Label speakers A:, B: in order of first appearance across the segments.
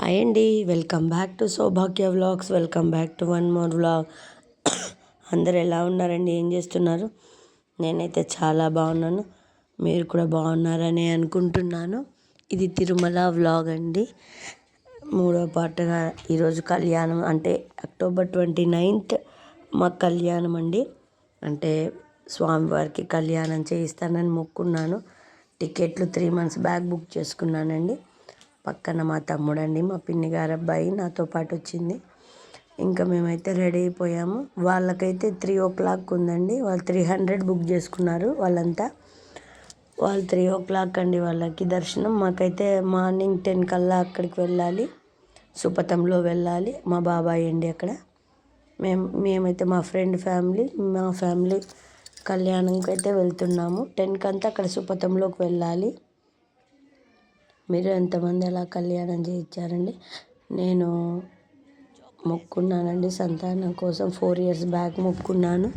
A: Hi అండి welcome back to Saubhagya vlogs welcome back to one more vlog అందరు ఎలా ఉన్నారండి? ఏం చేస్తున్నారు? నేనైతే చాలా బాగున్నాను. మీరు కూడా బాగున్నారని అనుకుంటున్నాను. ఇది తిరుమల వ్లాగ్ అండి. మూడో పాటగా ఈరోజు కళ్యాణం అంటే అక్టోబర్ ట్వంటీ నైన్త్ మా కళ్యాణం అండి. అంటే స్వామివారికి కళ్యాణం చేయిస్తానని మొక్కున్నాను. టికెట్లు త్రీ మంత్స్ బ్యాక్ బుక్ చేసుకున్నానండి. పక్కన మా తమ్ముడండి మా పిన్ని గారు అబ్బాయి నాతో పాటు వచ్చింది. ఇంకా మేమైతే రెడీ అయిపోయాము. వాళ్ళకైతే త్రీ ఓ క్లాక్ ఉందండి. వాళ్ళు త్రీ హండ్రెడ్ బుక్ చేసుకున్నారు వాళ్ళంతా. వాళ్ళు త్రీ ఓ క్లాక్ అండి వాళ్ళకి దర్శనం. మాకైతే మార్నింగ్ టెన్ కల్లా అక్కడికి వెళ్ళాలి. సుపతంలో వెళ్ళాలి. మా బాబాయ్ అండి అక్కడ. మేము మేమైతే మా ఫ్రెండ్ ఫ్యామిలీ మా ఫ్యామిలీ కళ్యాణంకి అయితే వెళ్తున్నాము. టెన్కి అంతా అక్కడ సుపతంలోకి వెళ్ళాలి. మీరు ఎంతమంది అలా కళ్యాణం చేయించారండి? నేను మొక్కున్నానండి సంతానం కోసం. ఫోర్ ఇయర్స్ బ్యాక్ మొక్కున్నాను.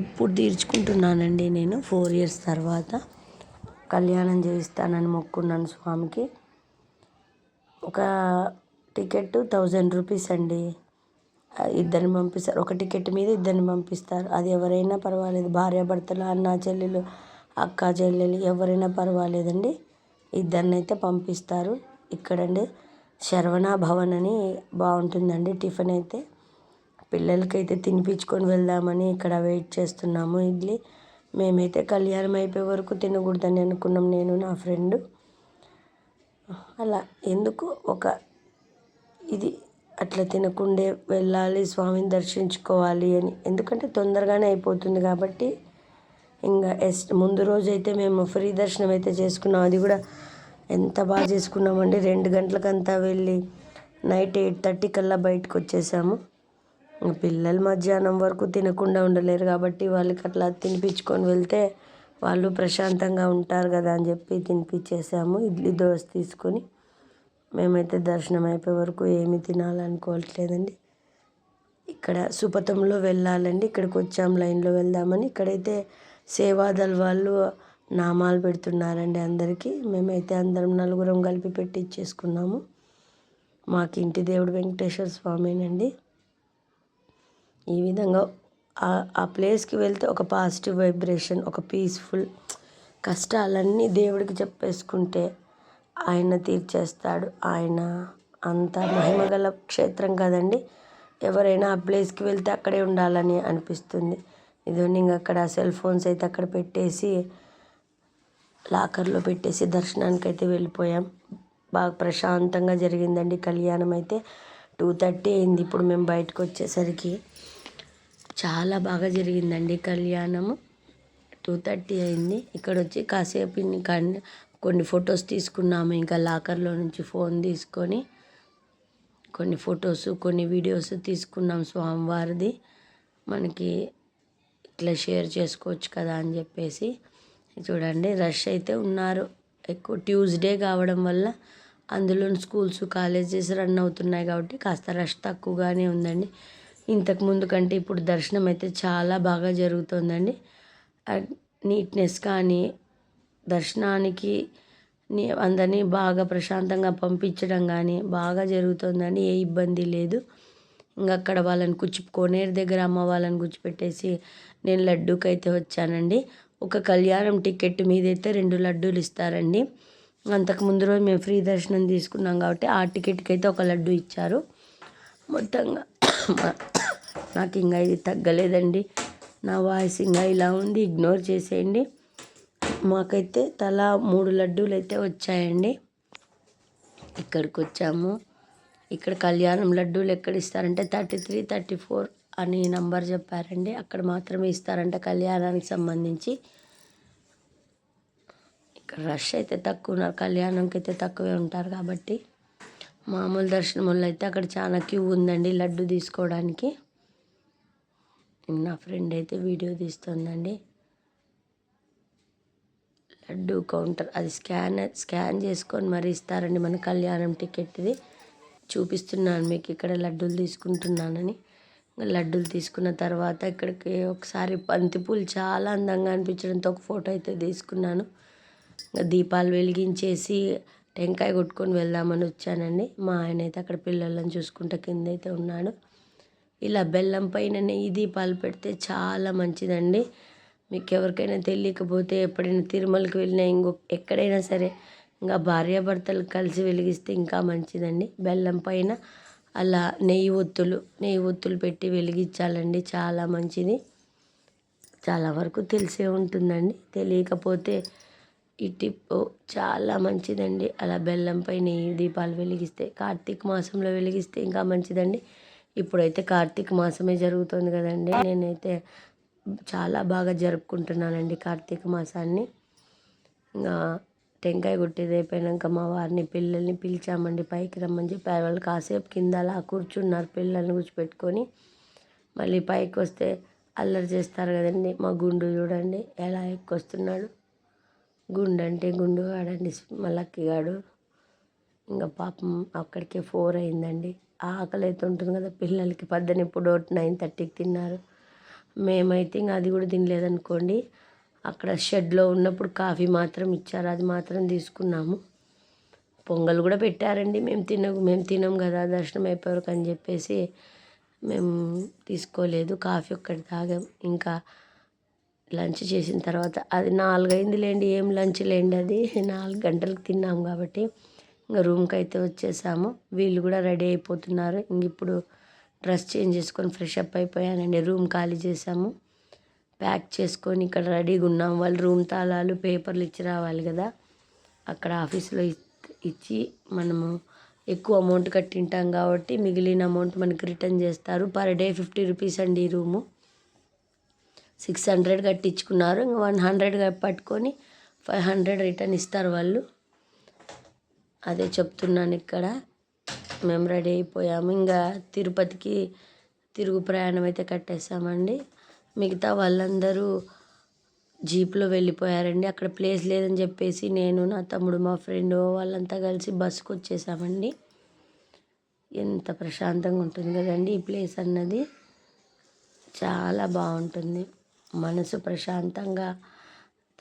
A: ఇప్పుడు తీర్చుకుంటున్నానండి నేను. ఫోర్ ఇయర్స్ తర్వాత కళ్యాణం చేయిస్తానని మొక్కున్నాను స్వామికి. ఒక టికెట్ థౌజండ్ రూపీస్ అండి. ఇద్దరిని పంపిస్తారు. ఒక టికెట్ మీద ఇద్దరిని పంపిస్తారు. అది ఎవరైనా పర్వాలేదు. భార్యాభర్తలు అన్న చెల్లెలు అక్క చెల్లెలు ఎవరైనా పర్వాలేదండి. ఇద్దరిని అయితే పంపిస్తారు. ఇక్కడండి శరవణ భవన్ అని బాగుంటుందండి టిఫిన్ అయితే. పిల్లలకైతే తినిపించుకొని వెళ్దామని ఇక్కడ వెయిట్ చేస్తున్నాము ఇడ్లీ. మేమైతే కళ్యాణం అయిపోయే వరకు తినకూడదని అనుకున్నాం నేను నా ఫ్రెండ్. అలా ఎందుకు ఒక ఇది అట్లా తినకుండే వెళ్ళాలి స్వామిని దర్శించుకోవాలి అని. ఎందుకంటే తొందరగానే అయిపోతుంది కాబట్టి ఇంకా ఎస్ ముందు రోజు అయితే మేము ఫ్రీ దర్శనం అయితే చేసుకున్నాం. అది కూడా ఎంత బాగా చేసుకున్నామండి. రెండు గంటలకంతా వెళ్ళి నైట్ ఎయిట్ థర్టీ కల్లా బయటకు వచ్చేసాము పిల్లలు మధ్యాహ్నం వరకు తినకుండా ఉండలేరు కాబట్టి వాళ్ళకి అట్లా తినిపించుకొని వెళ్తే వాళ్ళు ప్రశాంతంగా ఉంటారు కదా అని చెప్పి తినిపించేసాము. ఇడ్లీ దోశ తీసుకొని మేమైతే దర్శనం అయిపోయే వరకు ఏమి తినాలనుకోవట్లేదండి. ఇక్కడ సుపథంలో వెళ్ళాలండి. ఇక్కడికి వచ్చాం లైన్లో వెళ్దామని. ఇక్కడైతే సేవాదల్ వాళ్ళు నామాలు పెడుతున్నారండి అందరికీ. మేమైతే అందరం నలుగురం కలిపి పెట్టి ఇచ్చేసుకున్నాము మాకు ఇంటి దేవుడు వెంకటేశ్వర స్వామినండి. ఈ విధంగా ఆ ప్లేస్కి వెళ్తే ఒక పాజిటివ్ వైబ్రేషన్ ఒక పీస్ఫుల్ కష్టాలన్నీ దేవుడికి చెప్పేసుకుంటే ఆయన తీర్చేస్తాడు. ఆయన అంత మహిమగల క్షేత్రం కదండి. ఎవరైనా ఆ ప్లేస్కి వెళ్తే అక్కడే ఉండాలని అనిపిస్తుంది. ఇదిగోండి ఇంక అక్కడ సెల్ ఫోన్స్ అయితే అక్కడ పెట్టేసి లాకర్లో పెట్టేసి దర్శనానికి అయితే వెళ్ళిపోయాం. బాగా ప్రశాంతంగా జరిగిందండి కళ్యాణం అయితే. టూ థర్టీ అయింది ఇప్పుడు మేము బయటకు వచ్చేసరికి. చాలా బాగా జరిగిందండి కళ్యాణము. టూ థర్టీ అయింది. ఇక్కడ వచ్చి కాసేపు కొన్ని ఫొటోస్ తీసుకున్నాము. ఇంకా లాకర్లో నుంచి ఫోన్ తీసుకొని కొన్ని ఫొటోస్ కొన్ని వీడియోస్ తీసుకున్నాం స్వామివారిది. మనకి ఇట్లా షేర్ చేసుకోవచ్చు కదా అని చెప్పేసి చూడండి రష్ అయితే ఉన్నారు. ఎక్కువ ట్యూస్డే కావడం వల్ల అందులో స్కూల్స్ కాలేజెస్ రన్ అవుతున్నాయి కాబట్టి కాస్త రష్ తక్కువగానే ఉందండి. ఇంతకుముందు కంటే ఇప్పుడు దర్శనం అయితే చాలా బాగా జరుగుతుందండి. నీట్నెస్ కానీ దర్శనానికి అందరినీ బాగా ప్రశాంతంగా పంపించడం కానీ బాగా జరుగుతుందండి. ఏ ఇబ్బంది లేదు. ఇంకా అక్కడ వాళ్ళని కూర్చు కోనేరు దగ్గర అమ్మ వాళ్ళని కూర్చోపెట్టేసి నేను లడ్డూకి అయితే వచ్చానండి. ఒక కళ్యాణం టికెట్ మీద అయితే రెండు లడ్డూలు ఇస్తారండి. అంతకు ముందు రోజు మేము ఫ్రీ దర్శనం తీసుకున్నాం కాబట్టి ఆ టికెట్కి అయితే ఒక లడ్డు ఇచ్చారు. మొత్తంగా నాకు ఇంకా ఇది తగ్గలేదండి. నా వాయిస్ ఇంకా ఇలా ఉంది ఇగ్నోర్ చేసేయండి. మాకైతే తలా మూడు లడ్డూలు అయితే వచ్చాయండి. ఇక్కడికి వచ్చాము ఇక్కడ కళ్యాణం లడ్డూలు ఎక్కడ ఇస్తారంటే థర్టీ త్రీ థర్టీ ఫోర్ అని నంబర్ చెప్పారండి. అక్కడ మాత్రమే ఇస్తారంట కళ్యాణానికి సంబంధించి. ఇక్కడ రష్ అయితే తక్కువ ఉన్నారు. కళ్యాణంకి అయితే తక్కువే ఉంటారు కాబట్టి మామూలు దర్శనములు అయితే అక్కడ చాలా క్యూ ఉందండి లడ్డు తీసుకోవడానికి. నా ఫ్రెండ్ అయితే వీడియో తీస్తుందండి. లడ్డు కౌంటర్ అది స్కాన్ స్కాన్ చేసుకొని మరి ఇస్తారండి మన కళ్యాణం టికెట్ది. చూపిస్తున్నాను మీకు ఇక్కడ లడ్డూలు తీసుకుంటున్నానని. లడ్డూలు తీసుకున్న తర్వాత ఇక్కడికి ఒకసారి బంతిపూలు చాలా అందంగా అనిపించడంతో ఒక ఫోటో అయితే తీసుకున్నాను. దీపాలు వెలిగించేసి టెంకాయ కొట్టుకొని వెళ్దామని వచ్చానండి. మా ఆయన అయితే అక్కడ పిల్లలను చూసుకుంటా కింద అయితే ఉన్నాడు. ఇలా బెల్లం పైన నెయ్యి దీపాలు పెడితే చాలా మంచిదండి. మీకు ఎవరికైనా తెలియకపోతే ఎప్పుడైనా తిరుమలకి వెళ్ళినా ఇంకో ఎక్కడైనా సరే ఇంకా భార్యాభర్తలు కలిసి వెలిగిస్తే ఇంకా మంచిదండి. బెల్లం పైన అలా నెయ్యి ఒత్తులు నెయ్యి ఒత్తులు పెట్టి వెలిగించాలండి. చాలా మంచిది. చాలా వరకు తెలిసే ఉంటుందండి. తెలియకపోతే ఈ టిప్ చాలా మంచిదండి. అలా బెల్లంపై నెయ్యి దీపాలు వెలిగిస్తే కార్తీక మాసంలో వెలిగిస్తే ఇంకా మంచిదండి. ఇప్పుడైతే కార్తీక మాసమే జరుగుతుంది కదండి. నేనైతే చాలా బాగా జరుపుకుంటున్నానండి కార్తీక మాసాన్ని. ఇంకా టెంకాయ కొట్టేది అయిపోయినాక మా వారిని పిల్లల్ని పిలిచామండి పైకి రమ్మని చెప్పి వాళ్ళు కాసేపు కింద అలా కూర్చున్నారు పిల్లల్ని కూర్చోపెట్టుకొని మళ్ళీ పైకి వస్తే అల్లరి చేస్తారు కదండి మా గుండు చూడండి ఎలా ఎక్కొస్తున్నాడు. గుండు అంటే గుండు కాడండి మలక్కిగాడు ఇంకా పాపం అక్కడికే ఫోర్ అయిందండి. ఆకలి అయితే ఉంటుంది కదా పిల్లలకి పద్దెన ఇప్పుడు నైన్ థర్టీకి తిన్నారు. మేమైతే ఇంకా అది కూడా తినలేదనుకోండి. అక్కడ షెడ్లో ఉన్నప్పుడు కాఫీ మాత్రం ఇచ్చారు. అది మాత్రం తీసుకున్నాము. పొంగల్ కూడా పెట్టారండి. మేము తిన మేము తినం కదా దర్శనం అయిపోయారు అని చెప్పేసి మేము తీసుకోలేదు. కాఫీ ఒక్కటి తాగాం. ఇంకా లంచ్ చేసిన తర్వాత అది నాలుగైంది లేండి ఏం లంచ్ లేండి అది. నాలుగు గంటలకు తిన్నాం కాబట్టి ఇంకా రూమ్కి అయితే వచ్చేసాము. వీళ్ళు కూడా రెడీ అయిపోతున్నారు. ఇంక ఇప్పుడు డ్రెస్ చేంజ్ చేసుకొని ఫ్రెష్ అప్ అయిపోయానండి. రూమ్ ఖాళీ చేసాము. ప్యాక్ చేసుకొని ఇక్కడ రెడీగా ఉన్నాం. వాళ్ళు రూమ్ తాళాలు పేపర్లు ఇచ్చి రావాలి కదా. అక్కడ ఆఫీస్లో ఇచ్చి మనము ఎక్కువ అమౌంట్ కట్టింటాం కాబట్టి మిగిలిన అమౌంట్ మనకి రిటర్న్ చేస్తారు. పర్ డే ఫిఫ్టీ రూపీస్ అండి ఈ రూము. సిక్స్ హండ్రెడ్ కట్టించుకున్నారు. ఇంకా వన్ హండ్రెడ్ పట్టుకొని ఫైవ్ హండ్రెడ్ రిటర్న్ ఇస్తారు వాళ్ళు. అదే చెప్తున్నాను ఇక్కడ. మేము రెడీ అయిపోయాము. ఇంకా తిరుపతికి తిరుగు ప్రయాణం అయితే కట్టేసామండి. మిగతా వాళ్ళందరూ జీప్లో వెళ్ళిపోయారండి. అక్కడ ప్లేస్ లేదని చెప్పేసి నేను నా తమ్ముడు మా ఫ్రెండ్ వాళ్ళంతా కలిసి బస్సుకు వచ్చేసామండి. ఎంత ప్రశాంతంగా ఉంటుంది కదండి ఈ ప్లేస్ అన్నది. చాలా బాగుంటుంది. మనసు ప్రశాంతంగా.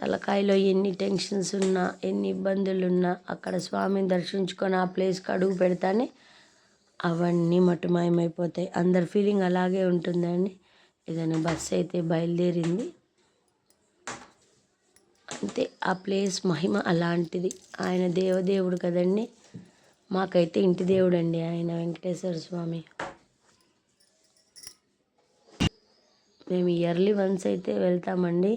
A: తలకాయలో ఎన్ని టెన్షన్స్ ఉన్నా ఎన్ని ఇబ్బందులు ఉన్నా అక్కడ స్వామిని దర్శించుకొని ఆ ప్లేస్కి అడుగు పెడతానే అవన్నీ మటుమాయమైపోతాయి. అందరి ఫీలింగ్ అలాగే ఉంటుందండి. ఏదైనా బస్సు అయితే బయలుదేరింది. అంతే ఆ ప్లేస్ మహిమ అలాంటిది. ఆయన దేవదేవుడు కదండి. మాకైతే ఇంటి దేవుడు అండి ఆయన వెంకటేశ్వర స్వామి. మేము ఇయర్లీ వన్స్ అయితే వెళ్తామండి.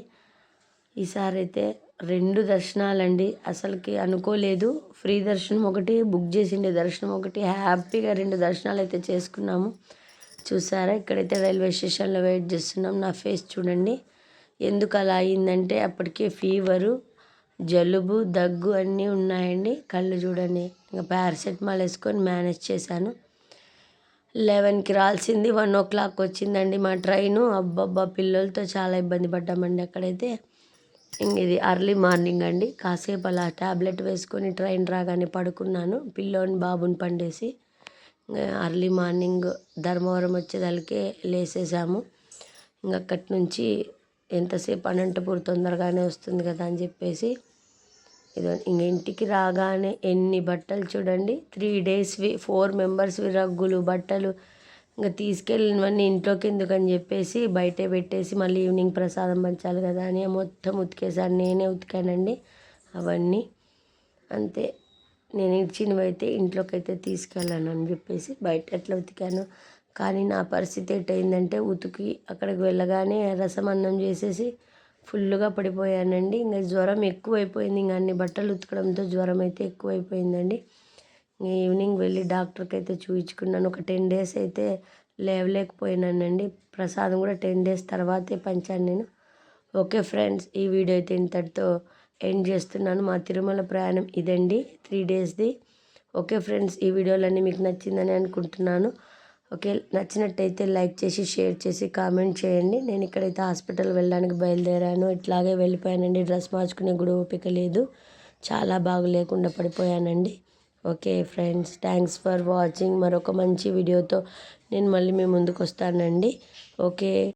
A: ఈసారి అయితే రెండు దర్శనాలండి. అసలుకి అనుకోలేదు. ఫ్రీ దర్శనం ఒకటి బుక్ చేసిండే దర్శనం ఒకటి. హ్యాపీగా రెండు దర్శనాలు అయితే చేసుకున్నాము. చూసారా? ఇక్కడైతే రైల్వే స్టేషన్లో వెయిట్ చేస్తున్నాం. నా ఫేస్ చూడండి. ఎందుకు అలా అయిందంటే అప్పటికే ఫీవరు జలుబు దగ్గు అన్నీ ఉన్నాయండి. కళ్ళు చూడండి. ఇంకా పారాసెటమాల్ వేసుకొని మేనేజ్ చేశాను. లెవెన్కి రాల్సింది వన్ ఓ క్లాక్ వచ్చిందండి మా ట్రైను. అబ్బబ్బా పిల్లలతో చాలా ఇబ్బంది పడ్డామండి అక్కడైతే. ఇంక ఇది అర్లీ మార్నింగ్ అండి. కాసేపు అలా ట్యాబ్లెట్ వేసుకొని ట్రైన్ రాగానే పడుకున్నాను. పిల్లోని బాబుని పండేసి అర్లీ మార్నింగ్ ధర్మవరం వచ్చేదానికే లేసేసాము. ఇంక అక్కడి నుంచి ఎంతసేపు అనంతపూర్ తొందరగానే వస్తుంది కదా అని చెప్పేసి ఇదో ఇంక ఇంటికి రాగానే ఎన్ని బట్టలు చూడండి. త్రీ డేస్వి ఫోర్ మెంబర్స్వి రగ్గులు బట్టలు ఇంకా తీసుకెళ్ళినవన్నీ ఇంట్లోకి ఎందుకని చెప్పేసి బయటే పెట్టేసి మళ్ళీ ఈవినింగ్ ప్రసాదం పంచాలి కదా అని మొత్తం ఉతికేసాను. నేనే ఉతికానండి అవన్నీ. అంతే. నేను ఇచ్చినవైతే ఇంట్లోకి అయితే తీసుకెళ్ళాను అని చెప్పేసి బయట ఎట్లా ఉతికాను. కానీ నా పరిస్థితి ఎట్టయిందంటే ఉతికి అక్కడికి వెళ్ళగానే రసం అన్నం చేసేసి ఫుల్గా పడిపోయానండి. ఇంకా జ్వరం ఎక్కువైపోయింది. ఇంకా అన్ని బట్టలు ఉతకడంతో జ్వరం అయితే ఎక్కువైపోయిందండి. ఈవినింగ్ వెళ్ళి డాక్టర్కి అయితే చూపించుకున్నాను ఒక టెన్ డేస్ అయితే లేవలేకపోయినానండి. ప్రసాదం కూడా టెన్ డేస్ తర్వాతే పంచాను నేను. ఓకే ఫ్రెండ్స్ ఈ వీడియో అయితే ఇంతటితో ఎండ్ చేస్తున్నాను మా తిరుమల ప్రయాణం ఇదండి త్రీ డేస్ది ఓకే ఫ్రెండ్స్ ఈ వీడియోలన్నీ మీకు నచ్చిందని అనుకుంటున్నాను. ఓకే నచ్చినట్టయితే లైక్ చేసి షేర్ చేసి కామెంట్ చేయండి. నేను ఇక్కడైతే హాస్పిటల్ వెళ్ళడానికి బయలుదేరాను. ఇట్లాగే వెళ్ళిపోయానండి డ్రెస్ మార్చుకునే కూడా ఓపిక లేదు. చాలా బాగు లేకుండా పడిపోయానండి. Okay friends thanks for watching మరొక మంచి వీడియోతో నేను మళ్ళీ మీ ముందుకు వస్తానండి ఓకే.